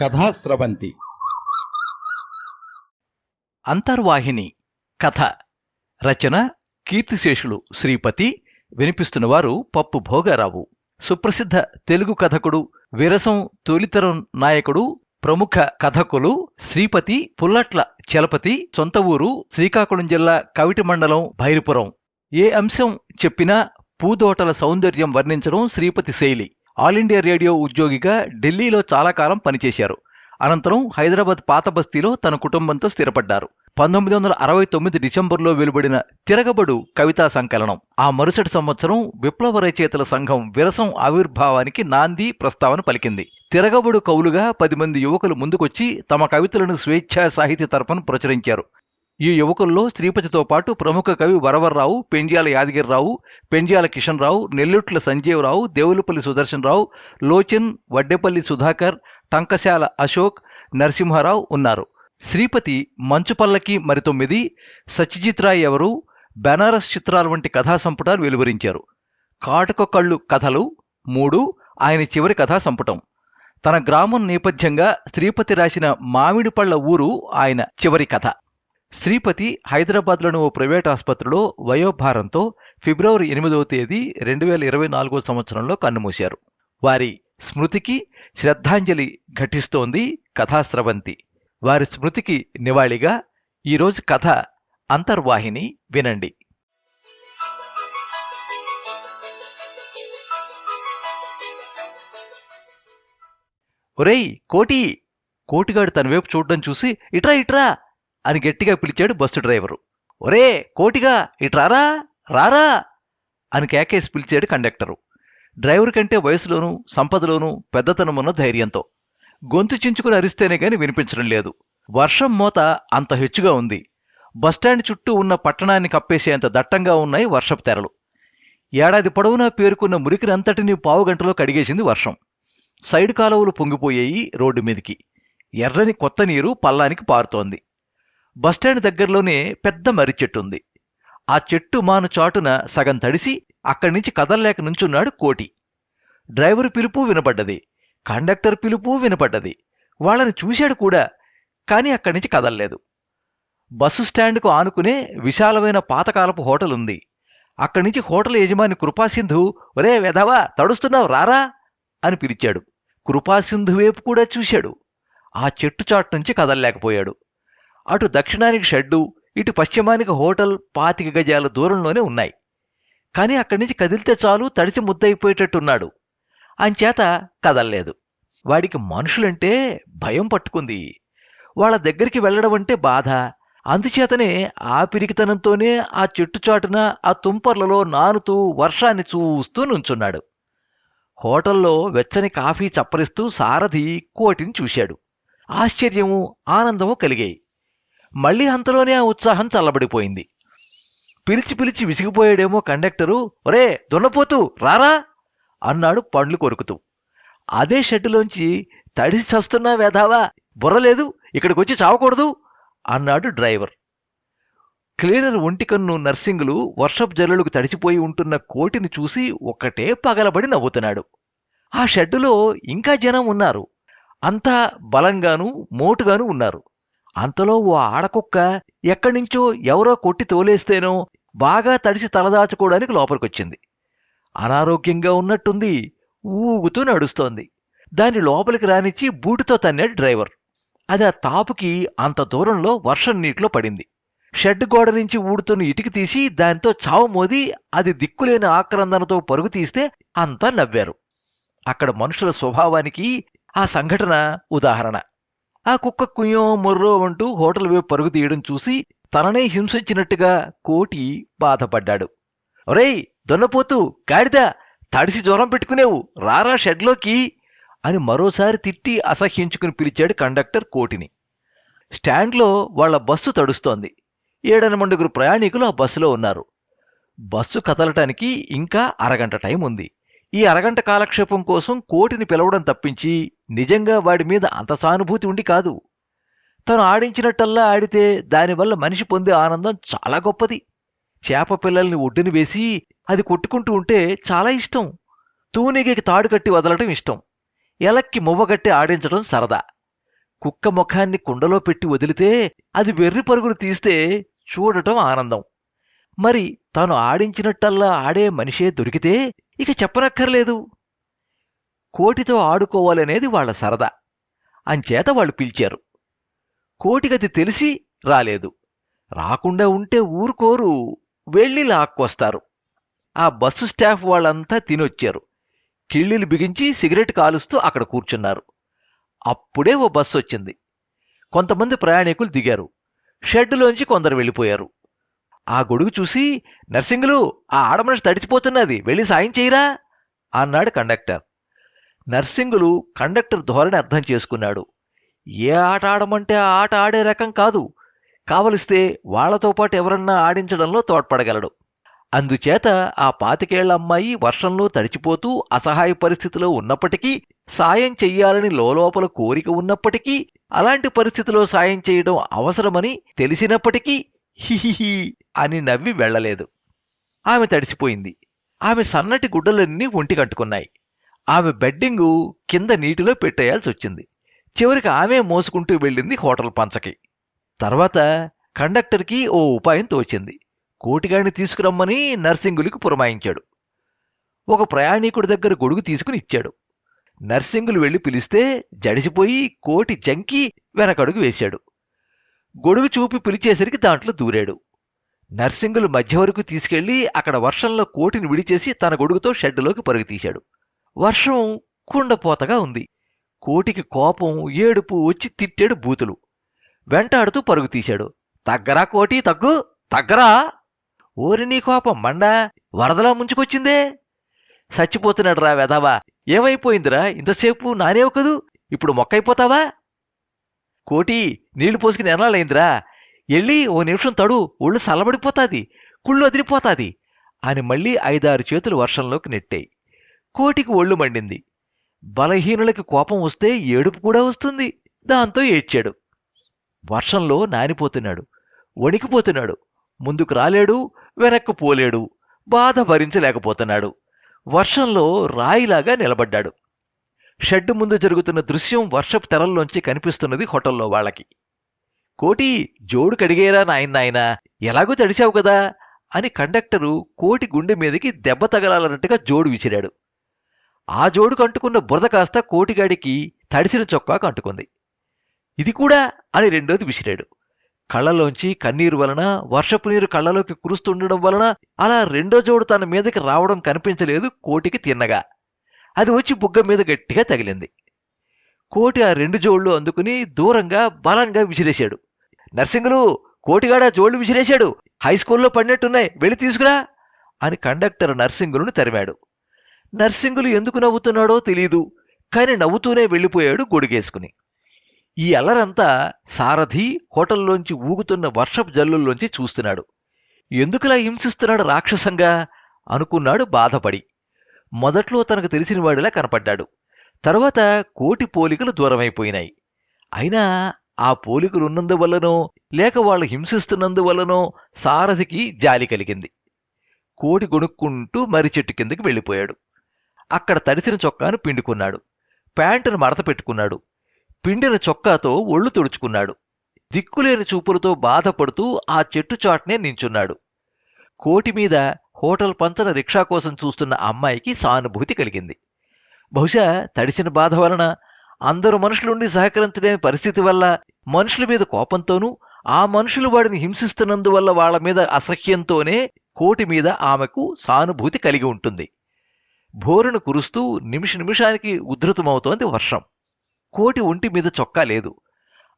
కథాస్రవంతి. అంతర్వాహిని కథ రచన కీర్తిశేషులు శ్రీపతి వినిపిస్తున్నవారు పప్పు భోగారావు. సుప్రసిద్ధ తెలుగు కథకుడు విరసం తొలితరం నాయకుడు ప్రముఖ కథకులు శ్రీపతి పుల్లట్ల చలపతి సొంత ఊరు శ్రీకాకుళం జిల్లా కవిటి మండలం భైరుపురం. ఏ అంశం చెప్పినా పూదోటల సౌందర్యం వర్ణించడం శ్రీపతి శైలి. ఆల్ ఇండియా రేడియో ఉద్యోగిగా ఢిల్లీలో చాలా కాలం పనిచేశారు. అనంతరం హైదరాబాద్ పాత బస్తీలో తన కుటుంబంతో స్థిరపడ్డారు. పంతొమ్మిది వందల అరవై తొమ్మిది డిసెంబర్లో వెలువడిన తిరగబడు కవితా సంకలనం. ఆ మరుసటి సంవత్సరం విప్లవ రచయితల సంఘం విరసం ఆవిర్భావానికి నాంది ప్రస్తావన పలికింది. తిరగబడు కవులుగా పది మంది యువకులు ముందుకొచ్చి తమ కవితలను స్వేచ్ఛా సాహిత్య తరఫున ప్రచురించారు. ఈ యువకుల్లో శ్రీపతితో పాటు ప్రముఖ కవి వరవర్రావు పెండ్యాల యాదగిరిరావు పెండ్యాల కిషన్ రావు నెల్లుట్ల సంజీవరావు దేవులపల్లి సుదర్శన్ రావు లోచన్ వడ్డేపల్లి సుధాకర్ టంకశాల అశోక్ నరసింహారావు ఉన్నారు. శ్రీపతి మంచుపల్లకి మరి తొమ్మిది సత్యజిత్ రాయ్ ఎవరు బెనారస్ చిత్రాల వంటి కథా సంపుటాలు వెలువరించారు. కాటుక కళ్ళు కథలు మూడు ఆయన చివరి కథా సంపుటం. తన గ్రామం నేపథ్యంగా శ్రీపతి రాసిన మామిడి పళ్ళ ఊరు ఆయన చివరి కథ. శ్రీపతి హైదరాబాద్లోని ఓ ప్రైవేట్ ఆసుపత్రిలో వయోభారంతో ఫిబ్రవరి ఎనిమిదవ తేదీ రెండు వేల ఇరవై నాలుగో సంవత్సరంలో కన్నుమూశారు. వారి స్మృతికి శ్రద్ధాంజలి ఘటిస్తోంది కథాస్రవంతి. వారి స్మృతికి నివాళిగా ఈరోజు కథ అంతర్వాహిని వినండి. ఒరేయ్ కోటి కోటిగాడు తన వైపు చూడడం చూసి ఇట్రా ఇట్రా అని గట్టిగా పిలిచాడు బస్సు డ్రైవరు. ఒరే కోటిగా ఇట్రారా రారా అని కేకేసి పిలిచాడు కండక్టరు. డ్రైవర్ కంటే వయసులోనూ సంపదలోనూ పెద్దతనమున్న ధైర్యంతో. గొంతు చించుకుని అరిస్తేనే గాని వినిపించడం లేదు. వర్షం మోత అంత హెచ్చుగా ఉంది. బస్టాండ్ చుట్టూ ఉన్న పట్టణాన్ని కప్పేసేంత దట్టంగా ఉన్నాయి వర్షపు తెరలు. ఏడాది పొడవునా పేరుకున్న మురికినంతటినీ పావుగంటలో కడిగేసింది వర్షం. సైడ్ కాలువలు పొంగిపోయాయి రోడ్డు మీదికి. ఎర్రని కొత్త నీరు పల్లానికి పారుతోంది. బస్టాండ్ దగ్గరలోనే పెద్ద మర్రి చెట్టు ఉంది. ఆ చెట్టు మాను చాటున సగం తడిసి అక్కడి నుంచి కదల్లేక నుంచున్నాడు కోటి. డ్రైవర్ పిలుపు వినపడ్డది. కండక్టర్ పిలుపు వినపడ్డది. వాళ్ళని చూశాడు కూడా కానీ అక్కడి నుంచి కదల్లేదు. బస్సు స్టాండ్కు ఆనుకునే విశాలమైన పాతకాలపు హోటల్ ఉంది. అక్కడి నుంచి హోటల్ యజమాని కృపాసింధు ఒరే వెధవా తడుస్తున్నావు రారా? అని పిలిచాడు. కృపాసింధు వైపు కూడా చూశాడు. ఆ చెట్టు చాటు నుంచి కదల్లేకపోయాడు. అటు దక్షిణానికి షెడ్డు ఇటు పశ్చిమానికి హోటల్ పాతిక గజాల దూరంలోనే ఉన్నాయి. కానీ అక్కడి నుంచి కదిలితే చాలు తడిసి ముద్దయిపోయేటట్టున్నాడు. అంచేత కదల్లేదు. వాడికి మనుషులంటే భయం పట్టుకుంది. వాళ్ళ దగ్గరికి వెళ్ళడం అంటే బాధ. అందుచేతనే ఆ పిరికితనంతోనే ఆ చెట్టు చాటున ఆ తుంపర్లలో నానుతూ వర్షాన్ని చూస్తూ నుంచున్నాడు. హోటల్లో వెచ్చని కాఫీ చప్పరిస్తూ సారథి కోటిని చూశాడు. ఆశ్చర్యము ఆనందము కలిగాయి. మళ్ళీ అంతలోనే ఆ ఉత్సాహం చల్లబడిపోయింది. పిలిచి పిలిచి విసిగిపోయాడేమో కండక్టరు ఒరే దున్నపోతూ రారా? అన్నాడు పండ్లు కొరుకుతూ. అదే షెడ్డులోంచి తడిసి చస్తున్నా వేధావా? బుర్రలేదు ఇక్కడికి వచ్చి చావకూడదు అన్నాడు డ్రైవర్. క్లీనర్ ఒంటికన్ను నర్సింగులు వర్షపు జల్లులకు తడిచిపోయి ఉంటున్న కోటిని చూసి ఒక్కటే పగలబడి నవ్వుతున్నాడు. ఆ షెడ్డులో ఇంకా జనం ఉన్నారు. అంతా బలంగాను మోటుగాను ఉన్నారు. అంతలో ఓ ఆడకుక్క ఎక్కడి నుంచో ఎవరో కొట్టి తోలేస్తేనో బాగా తడిసి తలదాచుకోవడానికి లోపలికొచ్చింది. అనారోగ్యంగా ఉన్నట్టుంది ఊగుతూ నడుస్తోంది. దాన్ని లోపలికి రానిచ్చి బూటుతో తన్నాడు డ్రైవర్. అది ఆ తాపుకి అంత దూరంలో వర్షం నీటిలో పడింది. షెడ్ గోడ నుంచి ఊడుతున్న ఇటుకి తీసి దానితో చావు మోది అది దిక్కులేని ఆక్రందనతో పరుగు తీస్తే అంతా నవ్వారు. అక్కడ మనుషుల స్వభావానికి ఆ సంఘటన ఉదాహరణ. ఆ కుక్క కుయ్యో మొర్రో అంటూ హోటల్ వైపు పరుగు తీయడం చూసి తననే హింసించినట్టుగా కోటి బాధపడ్డాడు. ఒరేయ్ దొన్నపోతూ గాడిద తడిసి జ్వరం పెట్టుకునేవు రారా షెడ్లోకి అని మరోసారి తిట్టి అసహ్యించుకుని పిలిచాడు కండక్టర్ కోటిని. స్టాండ్లో వాళ్ళ బస్సు తడుస్తోంది. ఏడెనిమిదిగురు ప్రయాణికులు ఆ బస్సులో ఉన్నారు. బస్సు కదలటానికి ఇంకా అరగంట టైం ఉంది ఈ అరగంట కాలక్షేపం కోసం కోటిని పిలవడం తప్పించి నిజంగా వాడి మీద అంత సానుభూతి ఉండి కాదు. తను ఆడించినట్టల్లా ఆడితే దానివల్ల మనిషి పొందే ఆనందం చాలా గొప్పది. చేప పిల్లల్ని ఒడ్డుని వేసి అది కొట్టుకుంటూ ఉంటే చాలా ఇష్టం. తూనిగకి తాడు కట్టి వదలటం ఇష్టం. ఎలక్కి మువ్వగట్టి ఆడించడం సరదా. కుక్క ముఖాన్ని కుండలో పెట్టి వదిలితే అది వెర్రి పరుగులు తీస్తే చూడటం ఆనందం. మరి తాను ఆడించినట్టల్లా ఆడే మనిషే దొరికితే ఇక చెప్పనక్కర్లేదు. కోటితో ఆడుకోవాలనేది వాళ్ళ సరదా. అంచేత వాళ్ళు పిలిచారు. కోటిగది తెలిసి రాలేదు. రాకుండా ఉంటే ఊరుకోరు. వెళ్ళి లాక్కొస్తారు. ఆ బస్సు స్టాఫ్ వాళ్ళంతా తినొచ్చారు. కిళ్ళీలు బిగించి సిగరెట్ కాలుస్తూ అక్కడ కూర్చున్నారు. అప్పుడే ఓ బస్సు వచ్చింది కొంతమంది ప్రయాణికులు దిగారు. షెడ్డులోంచి కొందరు వెళ్ళిపోయారు. ఆ గొడుగు చూసి నర్సింగులు ఆ ఆడమనిషి తడిచిపోతున్నది వెళ్ళి సాయం చేయరా? అన్నాడు కండక్టర్. నర్సింగులు కండక్టర్ ధోరణి అర్థం చేసుకున్నాడు. ఏ ఆట ఆడమంటే ఆ ఆట ఆడే రకం కాదు. కావలిస్తే వాళ్ళతో పాటు ఎవరన్నా ఆడించడంలో తోడ్పడగలడు. అందుచేత ఆ పాతికేళ్ళ అమ్మాయి వర్షంలో తడిచిపోతూ అసహాయ పరిస్థితిలో ఉన్నప్పటికీ సాయం చెయ్యాలని లోలోపల కోరిక ఉన్నప్పటికీ అలాంటి పరిస్థితిలో సాయం చేయడం అవసరమని తెలిసినప్పటికీ హిహిహి అని నవ్వి వెళ్ళలేదు. ఆమె తడిసిపోయింది. ఆమె సన్నటి గుడ్డలన్నీ ఒంటి కట్టుకున్నాయి. ఆమె బెడ్డింగు కింద నీటిలో పెట్టేయాల్సి వచ్చింది. చివరికి ఆమె మోసుకుంటూ వెళ్ళింది హోటల్ పంచకి. తర్వాత కండక్టర్కి ఓ ఉపాయం తోచింది. కోటిగాడిని తీసుకురమ్మని నర్సింగులకు పురమాయించాడు. ఒక ప్రయాణికుడి దగ్గర గొడుగు తీసుకుని ఇచ్చాడు. నర్సింగులు వెళ్ళి పిలిస్తే జడిసిపోయి కోటి జంకి వెనకడుగు వేశాడు. గొడుగు చూపి పిలిచేసరికి దాంట్లో దూరాడు. నర్సింగులు మధ్య వరకు తీసుకెళ్ళి అక్కడ వర్షంలో కోటిని విడిచేసి తన గొడుగుతో షెడ్డులోకి పరుగు తీశాడు వర్షం కుండపోతగా ఉంది. కోటికి కోపం ఏడుపు వచ్చి తిట్టాడు బూతులు. వెంటాడుతూ పరుగు తీశాడు తగ్గరా కోటి తగ్గు తగ్గరా. ఓరి నీ కోపం మండా వరదలా ముంచుకొచ్చిందే. చచ్చిపోతున్నాడు రా వెధవా. ఏమైపోయిందిరా? ఇంతసేపు నానేవు కదూ? ఇప్పుడు మొక్కైపోతావా? కోటి నీళ్ళు పోసుకుని ఎనాలైందిరా ఎళ్ళి ఓ నిమిషం తడు ఒళ్ళు చల్లబడిపోతాది కుళ్ళు అదిరిపోతాది అని మళ్ళీ ఐదారు చేతులు వర్షంలోకి నెట్టాయి. కోటికి ఒళ్ళు మండింది. బలహీనులకి కోపం వస్తే ఏడుపు కూడా వస్తుంది. దాంతో ఏడ్చాడు. వర్షంలో నానిపోతున్నాడు. వణికిపోతున్నాడు. ముందుకు రాలేడు వెనక్కు పోలేడు బాధ భరించలేకపోతున్నాడు. వర్షంలో రాయిలాగా నిలబడ్డాడు. షెడ్డు ముందు జరుగుతున్న దృశ్యం వర్షపు తెరల్లోంచి కనిపిస్తున్నది హోటల్లో వాళ్ళకి. కోటి జోడు కడిగేరా నాయన నాయనా ఎలాగూ తడిచావు కదా అని కండక్టరు కోటి గుండె మీదకి దెబ్బ తగలాలన్నట్టుగా జోడు విసిరాడు. ఆ జోడుకు అంటుకున్న బురద కాస్త కోటిగాడికి తడిసిన చొక్కాకు అంటుకుంది ఇది కూడా అని రెండోది విసిరాడు. కళ్ళలోంచి కన్నీరు వలన వర్షపు నీరు కళ్ళలోకి కురుస్తుండడం వలన అలా రెండో జోడు తన మీదకి రావడం కనిపించలేదు కోటికి తిన్నగా. అది వచ్చి బుగ్గ మీద గట్టిగా తగిలింది. కోటి ఆ రెండు జోళ్ళు అందుకుని దూరంగా బలంగా విసిరేశాడు. నర్సింగులు కోటిగాడ జోళ్ళు విసిరేశాడు. హై స్కూల్లో పడినట్టున్నాయి. వెళ్ళి తీసుకురా అని కండక్టర్ నర్సింగులను తరిమాడు. నర్సింగులు ఎందుకు నవ్వుతున్నాడో తెలీదు కాని నవ్వుతూనే వెళ్ళిపోయాడు గొడుగేసుకుని. ఈ అల్లరంతా సారథి హోటల్లోంచి ఊగుతున్న వర్షపు జల్లుల్లోంచి చూస్తున్నాడు. ఎందుకులా హింసిస్తున్నాడు రాక్షసంగా అనుకున్నాడు బాధపడి. మొదట్లో తనకు తెలిసిన వాడిలా కనపడ్డాడు. తర్వాత కోటి పోలికలు దూరమైపోయినాయి. అయినా ఆ పోలికలు ఉన్నందువల్లనో లేక వాళ్ళు హింసిస్తున్నందువల్లనో సారథికి జాలి కలిగింది. కోటి గొణుక్కుంటూ మర్రి చెట్టు కిందకి వెళ్ళిపోయాడు. అక్కడ తడిసిన చొక్కాను పిండుకున్నాడు. ప్యాంటును మడత పెట్టుకున్నాడు. పిండిన చొక్కాతో ఒళ్ళు తుడుచుకున్నాడు. దిక్కులేని చూపులతో బాధపడుతూ ఆ చెట్టు చాటునే నించున్నాడు. కోటి మీద హోటల్ పంచన రిక్షా కోసం చూస్తున్న అమ్మాయికి సానుభూతి కలిగింది. బహుశా తడిసిన బాధ వలన అందరు మనుషులుండి సహకరించలేని పరిస్థితి వల్ల మనుషుల మీద కోపంతోనూ ఆ మనుషులు వాడిని హింసిస్తున్నందువల్ల వాళ్ళ మీద అసహ్యంతోనే కోటి మీద ఆమెకు సానుభూతి కలిగి ఉంటుంది. భోరును కురుస్తూ నిమిష నిమిషానికి ఉధృతమవుతోంది వర్షం. కోటి ఒంటి మీద చొక్కా లేదు.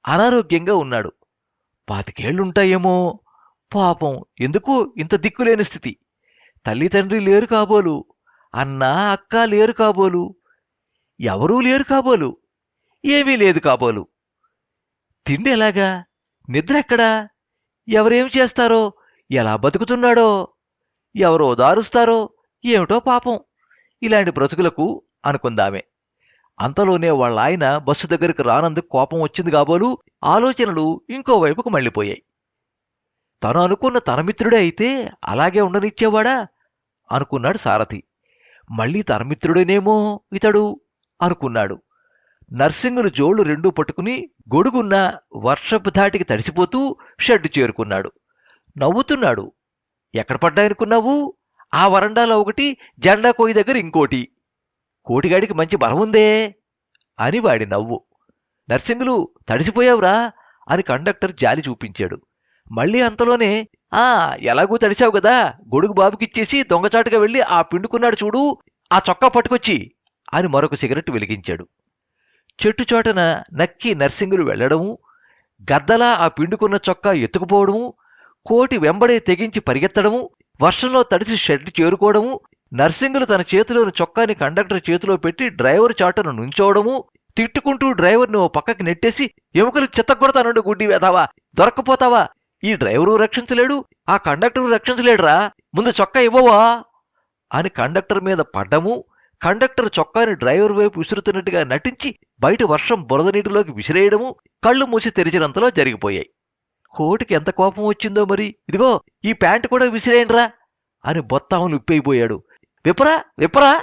అనారోగ్యంగా ఉన్నాడు. పాతికేళ్ళుంటాయేమో. పాపం ఎందుకు ఇంత దిక్కులేని స్థితి? తల్లి తండ్రి లేరు కాబోలు. అన్న అక్క లేరు కాబోలు. ఎవరూ లేరు కాబోలు. ఏమీ లేదు కాబోలు. తిండి ఎలాగా? నిద్ర ఎక్కడా? ఎవరేం చేస్తారో? ఎలా బతుకుతున్నాడో? ఎవరో దారుస్తారో? ఏమిటో పాపం. ఇలాంటి బ్రతుకులకు అనుకుందామే. అంతలోనే వాళ్ళ ఆయన బస్సు దగ్గరికి రానందుకు కోపం వచ్చింది కాబోలు. ఆలోచనలు ఇంకోవైపుకు మళ్ళీపోయాయి. తను అనుకున్న తన మిత్రుడే అయితే అలాగే ఉండనిచ్చేవాడా? అనుకున్నాడు సారథి. మళ్ళీ తన మిత్రుడేనేమో ఇతడు? అనుకున్నాడు. నర్సింగును జోళ్ళు రెండూ పట్టుకుని గొడుగున్న వర్షపు ధాటికి తడిసిపోతూ షెడ్డు చేరుకున్నాడు. నవ్వుతున్నాడు. ఎక్కడ పడ్డాయనుకున్నావు ఆ వరండాలో ఒకటి జెండా కోయి దగ్గర ఇంకోటి. కోటిగాడికి మంచి బలం ఉందే అని వాడి నవ్వు. నర్సింగులు తడిసిపోయావురా అని కండక్టర్ జాలి చూపించాడు. మళ్ళీ అంతలోనే ఆ ఎలాగూ తడిచావు కదా గొడుగు బాబుకిచ్చేసి దొంగచాటుగా వెళ్ళి ఆ పిండుకున్నాడు చూడు ఆ చొక్కా పట్టుకొచ్చి అని మరొక సిగరెట్ వెలిగించాడు. చెట్టు చోటన నక్కి నర్సింగులు వెళ్ళడము గద్దలా ఆ పిండుకున్న చొక్కా ఎత్తుకుపోవడము కోటి వెంబడే తెగించి పరిగెత్తడము వర్షంలో తడిసి షెడ్ చేరుకోవడము నర్సింగులు తన చేతిలోని చొక్కాని కండక్టర్ చేతిలో పెట్టి డ్రైవర్ చాటును నుంచోవడము తిట్టుకుంటూ డ్రైవర్ని ఓ పక్కకి నెట్టేసి ఎముకలు చెత్తగొడతానండు గుడ్డి వేదావా దొరక్కపోతావా? ఈ డ్రైవరు రక్షించలేడు ఆ కండక్టరు రక్షించలేడురా ముందు చొక్కా ఇవ్వవా అని కండక్టర్ మీద పడ్డము కండక్టర్ చొక్కాని డ్రైవర్ వైపు విసురుతున్నట్టుగా నటించి బయట వర్షం బురద నీటిలోకి విసిరేయడము కళ్ళు మూసి తెరిచినంతలో జరిగిపోయాయి. కోటికి ఎంత కోపం వచ్చిందో మరి. ఇదిగో ఈ ప్యాంటు కూడా విసిరేయండిరా అని బొత్తాములు ఉప్పైపోయాడు విపరా విపరా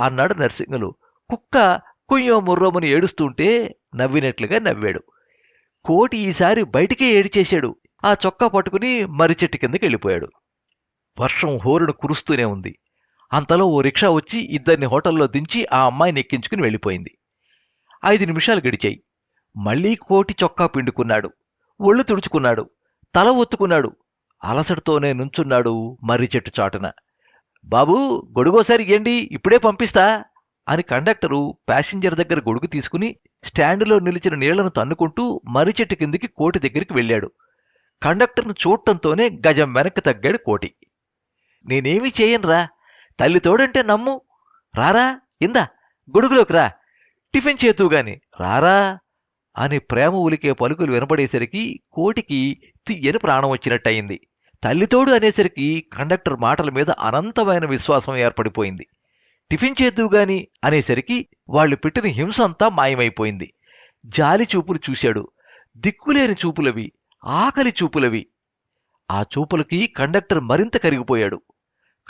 అన్నాడు నరసింహులు. కుక్క కుయ్యో ముర్రోమని ఏడుస్తుంటే నవ్వినట్లుగా నవ్వాడు. కోటి ఈసారి బయటికే ఏడిచేశాడు. ఆ చొక్కా పట్టుకుని మర్రి చెట్టు కిందకి వెళ్ళిపోయాడు. వర్షం హోరును కురుస్తూనే ఉంది. అంతలో ఓ రిక్షా వచ్చి ఇద్దరిని హోటల్లో దించి ఆ అమ్మాయిని ఎక్కించుకుని వెళ్ళిపోయింది. ఐదు నిమిషాలు గడిచాయి. మళ్ళీ కోటి చొక్కా పిండుకున్నాడు. ఒళ్ళు తుడుచుకున్నాడు. తల ఒత్తుకున్నాడు. అలసటతోనే నుంచున్నాడు మర్రి చెట్టు చాటున. బాబూ గొడుగోసారి ఏండి ఇప్పుడే పంపిస్తా అని కండక్టరు ప్యాసింజర్ దగ్గర గొడుగు తీసుకుని స్టాండులో నిలిచిన నీళ్ళను తన్నుకుంటూ మర్రి చెట్టు కిందికి కోటి దగ్గరికి వెళ్ళాడు. కండక్టర్ను చూడటంతోనే గజం వెనక్కి తగ్గాడు కోటి. నేనేమీ చేయనురా తల్లి తోడంటే నమ్ము. రారా ఇందా గొడుగులోకి రా. టిఫిన్ చేతూ గాని. రారా అని ప్రేమ ఉలికే పలుకులు వినపడేసరికి కోటికి తీయని ప్రాణం వచ్చినట్టయింది. తల్లితోడు అనేసరికి కండక్టర్ మాటల మీద అనంతమైన విశ్వాసం ఏర్పడిపోయింది. టిఫిన్ చేద్దువు గాని అనేసరికి వాళ్ళు పెట్టిన హింసంతా మాయమైపోయింది. జాలి చూపులు చూశాడు. దిక్కులేని చూపులవి ఆకలి చూపులవి. ఆ చూపులకి కండక్టర్ మరింత కరిగిపోయాడు.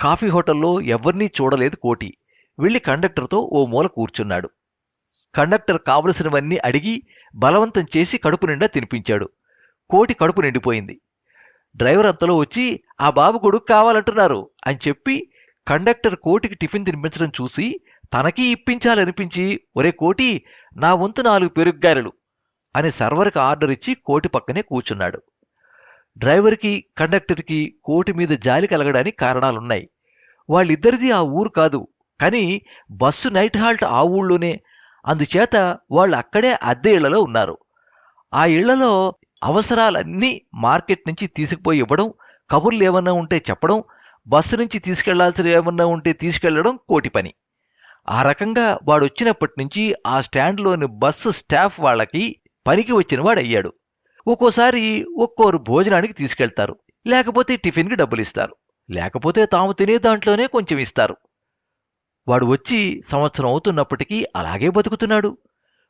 కాఫీ హోటల్లో ఎవ్వరినీ చూడలేదు కోటి. వెళ్ళి కండక్టర్తో ఓ మూల కూర్చున్నాడు. కండక్టర్ కావలసినవన్నీ అడిగి బలవంతం చేసి కడుపు నిండా తినిపించాడు. కోటి కడుపు నిండిపోయింది. డ్రైవర్ అంతలో వచ్చి ఆ బాబు కొడుకు కావాలంటున్నారు అని చెప్పి కండక్టర్ కోటికి టిఫిన్ తినిపించడం చూసి తనకీ ఇప్పించాలనిపించి ఒరే కోటి నా వంతు నాలుగు పెరుగ్గారెలు అని సర్వర్కి ఆర్డర్ ఇచ్చి కోటి పక్కనే కూర్చున్నాడు. డ్రైవర్కి కండక్టర్కి కోటి మీద జాలి కలగడానికి కారణాలున్నాయి. వాళ్ళిద్దరిది ఆ ఊరు కాదు. కానీ బస్సు నైట్ హాల్ట్ ఆ ఊళ్ళోనే. అందుచేత వాళ్ళు అక్కడే అద్దె ఇళ్ళలో ఉన్నారు. ఆ ఇళ్ళలో అవసరాలన్నీ మార్కెట్ నుంచి తీసుకుపోయి ఇవ్వడం కబుర్లు ఏమన్నా ఉంటే చెప్పడం బస్సు నుంచి తీసుకెళ్ళాల్సిన ఏమన్నా ఉంటే తీసుకెళ్ళడం కోటి పని. ఆ రకంగా వాడు వచ్చినప్పటి నుంచి ఆ స్టాండ్లోని బస్సు స్టాఫ్ వాళ్ళకి పనికి వచ్చిన వాడయ్యాడు ఒక్కోసారి ఒక్కోరు భోజనానికి తీసుకెళ్తారు. లేకపోతే టిఫిన్కి డబ్బులు ఇస్తారు లేకపోతే తాము తినే దాంట్లోనే కొంచెం ఇస్తారు. వాడు వచ్చి సంవత్సరం అవుతున్నప్పటికీ అలాగే బతుకుతున్నాడు.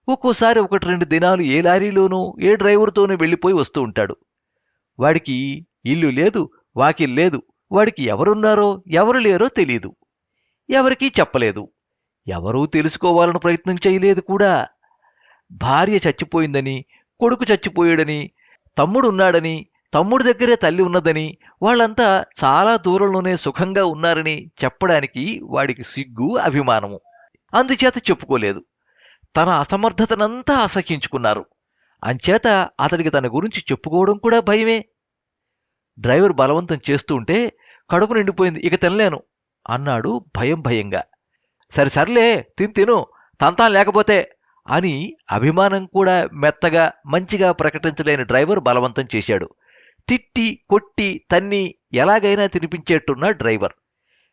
ఒక్కోసారి ఒకటి రెండు దినాలు ఏ లారీలోనూ ఏ డ్రైవర్తోనూ వెళ్ళిపోయి వస్తూ ఉంటాడు. వాడికి ఇల్లు లేదు వాకిల్ లేదు. వాడికి ఎవరున్నారో ఎవరు లేరో తెలియదు ఎవరికీ చెప్పలేదు. ఎవరూ తెలుసుకోవాలని ప్రయత్నం చేయలేదు కూడా. భార్య చచ్చిపోయిందని కొడుకు చచ్చిపోయాడని తమ్ముడు ఉన్నాడని తమ్ముడి దగ్గరే తల్లి ఉన్నదని వాళ్ళంతా చాలా దూరంలోనే సుఖంగా ఉన్నారని చెప్పడానికి వాడికి సిగ్గు అభిమానము. అందుచేత చెప్పుకోలేదు. తన అసమర్థతనంతా అసహించుకున్నారు అంచేత అతడికి తన గురించి చెప్పుకోవడం కూడా భయమే. డ్రైవర్ బలవంతం చేస్తూ ఉంటే కడుపు నిండిపోయింది. ఇక తినలేను అన్నాడు భయం భయంగా. సరే సర్లే తిని తిను. తంతాం లేకపోతే అని అభిమానం కూడా మెత్తగా మంచిగా ప్రకటించలేని డ్రైవర్ బలవంతం చేశాడు. తిట్టి కొట్టి తన్ని ఎలాగైనా తినిపించేట్టున్న డ్రైవర్.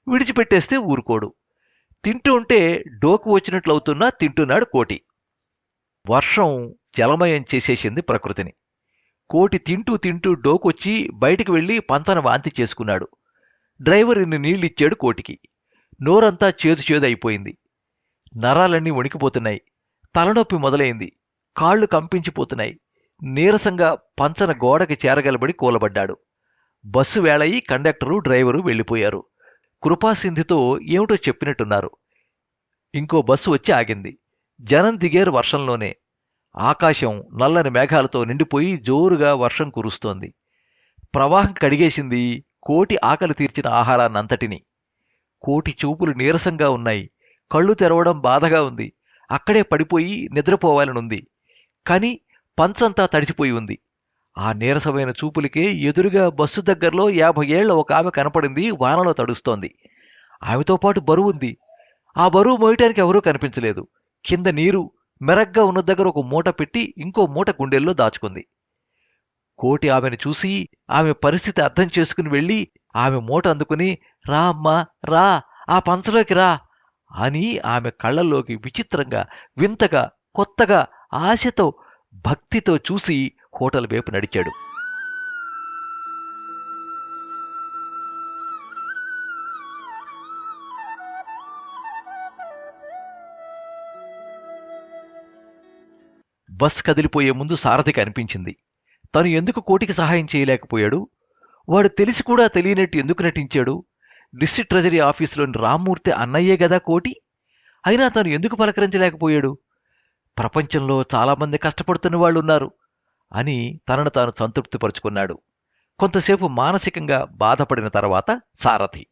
విడిచిపెట్టేస్తే ఊరుకోడు. తింటూ ఉంటే డోకు వచ్చినట్లవుతున్నా తింటున్నాడు కోటి. వర్షం జలమయం చేసేసింది ప్రకృతిని. కోటి తింటూ తింటూ డోకొచ్చి బయటికి వెళ్ళి పంచన వాంతి చేసుకున్నాడు. డ్రైవర్ ఇన్ని నీళ్ళిచ్చాడు కోటికి. నోరంతా చేదు చేదు అయిపోయింది. నరాలన్నీ వణికిపోతున్నాయి. తలనొప్పి మొదలైంది. కాళ్ళు కంపించిపోతున్నాయి. నీరసంగా పంచన గోడకి చేరగలబడి కూలబడ్డాడు. బస్సు వేళయి కండక్టరు డ్రైవరు వెళ్ళిపోయారు. కృపాసింధితో ఏమిటో చెప్పినట్టున్నారు. ఇంకో బస్సు వచ్చి ఆగింది. జనం దిగారు వర్షంలోనే. ఆకాశం నల్లని మేఘాలతో నిండిపోయి జోరుగా వర్షం కురుస్తోంది. ప్రవాహం కడిగేసింది కోటి ఆకలి తీర్చిన ఆహారాన్నంతటిని. కోటి చూపులు నీరసంగా ఉన్నాయి. కళ్ళు తెరవడం బాధగా ఉంది. అక్కడే పడిపోయి నిద్రపోవాలనుంది. కాని పంచంతా తడిసిపోయి ఉంది. ఆ నీరసమైన చూపులకే ఎదురుగా బస్సు దగ్గరలో యాభై ఏళ్ళ ఒక ఆమె కనపడింది వానలో తడుస్తోంది. ఆమెతో పాటు బరువు ఉంది. ఆ బరువు మోయటానికి ఎవరూ కనిపించలేదు. కింద నీరు మెరగ్గా ఉన్న దగ్గర ఒక మూట పెట్టి ఇంకో మూట గుండెల్లో దాచుకుంది. కోటి ఆమెను చూసి ఆమె పరిస్థితి అర్థం చేసుకుని వెళ్ళి ఆమె మూట అందుకుని రా అమ్మా రా ఆ పంచలోకి రా అని ఆమె కళ్ళల్లోకి విచిత్రంగా వింతగా కొత్తగా ఆశతో భక్తితో చూసి హోటల్ వైపు నడిచాడు. బస్ కదిలిపోయే ముందు సారథి కనిపించింది తను ఎందుకు కోటికి సహాయం చేయలేకపోయాడు? వాడు తెలిసి కూడా తెలియనట్టు ఎందుకు నటించాడు? డిస్ట్రిక్ట్ ట్రెజరీ ఆఫీసులోని రామ్మూర్తి అన్నయ్యే గదా కోటి? అయినా తను ఎందుకు పలకరించలేకపోయాడు? ప్రపంచంలో చాలామంది కష్టపడుతున్న వాళ్ళు ఉన్నారు అని తనను తాను సంతృప్తిపరుచుకున్నాడు. కొంతసేపు మానసికంగా బాధపడిన తర్వాత సారథి.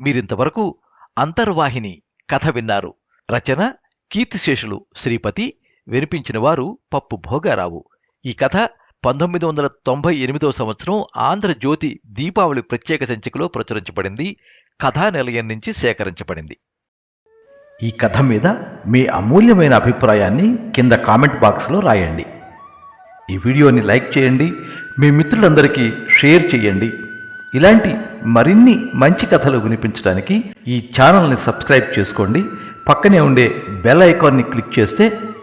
మీరింతవరకు అంతర్వాహిని కథ విన్నారు రచన కీర్తిశేషులు శ్రీపతి వినిపించిన వారు పప్పు భోగారావు. ఈ కథ పంతొమ్మిది వందల తొంభై ఎనిమిదవ సంవత్సరం ఆంధ్రజ్యోతి దీపావళి ప్రత్యేక సంచికలో ప్రచురించబడింది. కథా నిలయం నుంచి సేకరించబడింది. ఈ కథ మీద మీ అమూల్యమైన అభిప్రాయాన్ని కింద కామెంట్ బాక్స్లో రాయండి. ఈ వీడియోని లైక్ చేయండి. మీ మిత్రులందరికీ షేర్ చేయండి. ఇలాంటి మరిన్ని మంచి కథలు వినిపించడానికి ఈ ఛానల్ని సబ్స్క్రైబ్ చేసుకోండి. పక్కనే ఉండే బెల్ ఐకాన్ని క్లిక్ చేస్తే